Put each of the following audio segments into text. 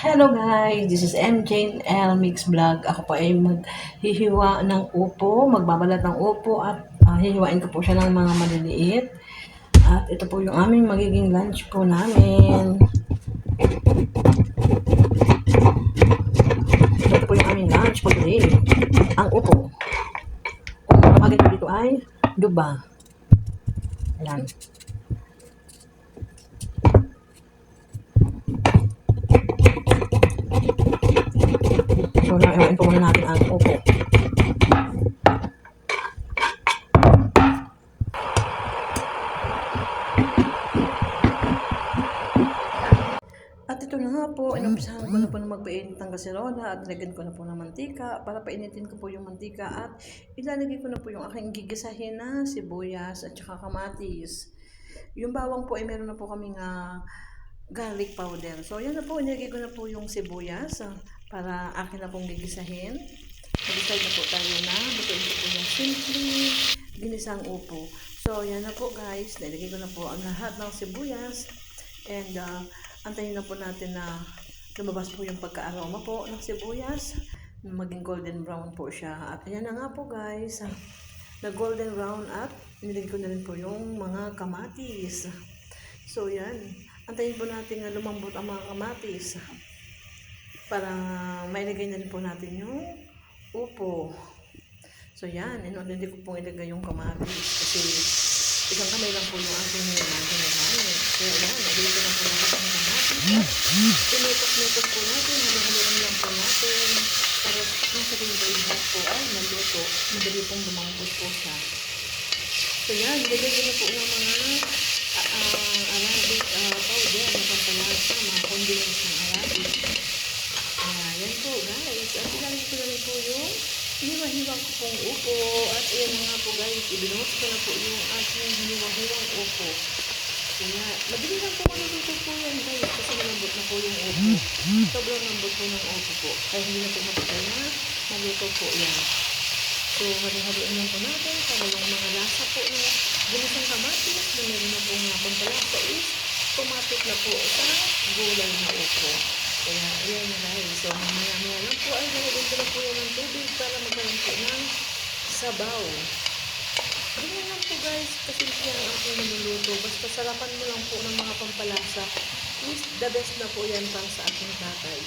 Hello guys, this is MJ L Mix Vlog. Ako po ay maghihiwa ng upo, magbabalat ng upo at ah, hihiwain ko po siya ng mga maliliit. At ito po yung aming magiging lunch po namin. Ito po yung aming lunch for today. Ang upo. Kung ko dito ay duba. Ayan. Naiwain po muna natin ang upo. At ito na nga po, inumpisahan ko na po na magpainit ng kaserola at lagyan ko na po ng mantika para painitin ko po yung mantika at ilalagay ko na po yung aking gigisahin na sibuyas at saka kamatis. Yung bawang po ay meron na po kaming ah, garlic powder. So, yan na po, inilagay ko na po yung sibuyas para akin na pong gigisahin. Mag-decide na po tayo na lutuin ko po yung simple ginisang upo. So, yan na po guys. Nilagay ko na po ang lahat ng sibuyas. And, uh, antayin na po natin na lumabas po yung pagka-aroma po ng sibuyas. Maging golden brown po siya. At ayan na nga po guys. Na golden brown at nilagay ko na rin po yung mga kamatis. So, yan. Antayin po natin na lumambot ang mga kamatis. Para mailagay na rin po natin yung upo. So, yan. And hindi ko pong ilagay yung kamatis. Kasi isang kamay lang po yung aking ginagamit. Kaya yan, nabili ko na po lahat ng kamatis. Pinutos-nutos po natin. Halo-haloin lang po natin. Para sabihin ko yung lahat po ay maluto. Madali pong lumambot po siya. So yan, nilagay ko na po ng mga uh, uh, Arabic uh, powder na pampalasa, mga condiments ng Arabic. Ah, yan po guys. At ilalagay ko na rin po yung hiniwa-hiwa ko upo. At ayan na nga po guys, ibinuhos ko na po yung aking hiniwa-hiwang upo. Kaya, madali lang po maluluto po yan guys. Kasi malambot na po yung upo. Sobrang lambot po ng upo po. Kaya hindi na po matagal na maluto po yan. So, halo-haloin lang po natin para yung mga lasa po ng ginisang kamatis na meron na pong pampalasa is tumatik na po sa gulay na upo. Kaya, ayan na guys. So, mamaya-maya lang po ay nalagyan ko na po yan ng tubig para magkaroon po ng sabaw. Ganyan lang po guys, kasi yan ang aking niluluto. Basta sarapan mo lang po ng mga pampalasa is the best na po yan para sa aking tatay.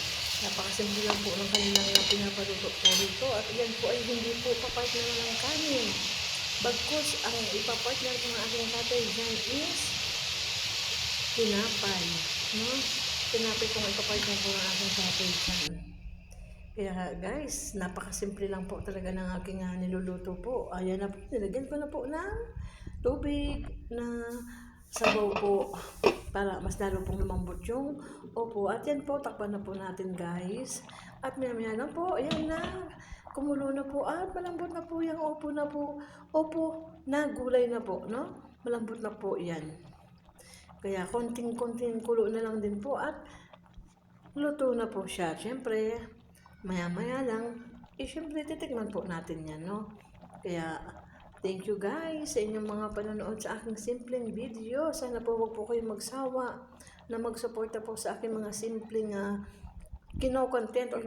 Napakasimple lang po ng kanilang yung pinapaluto po rito. At yan po ay hindi po papartner ng kanin. Bagkus, ang ipapartner ng aking tatay dyan is tinapay. No? Tinapay kung ipapartner po ng aking tatay dyan. Kaya guys, napakasimple lang po talaga ng aking uh, niluluto po. Ayan na po, nilagyan ko na po ng tubig na sabaw po para mas lalo pong lumambot yung opo. At yan po, takpan na po natin guys. At maya maya lang po, ayan na. Kumulo na po at malambot na po yung opo na po. Opo na gulay na po, no? Malambot na po yan. Kaya konting-konting kulo na lang din po at luto na po siya. Siyempre, maya-maya lang, eh syempre titikman po natin yan, no? Kaya, thank you guys sa inyong mga panonood sa aking simpleng video. Sana po huwag po kayong magsawa na magsuporta po sa aking mga simpleng uh, kino-content or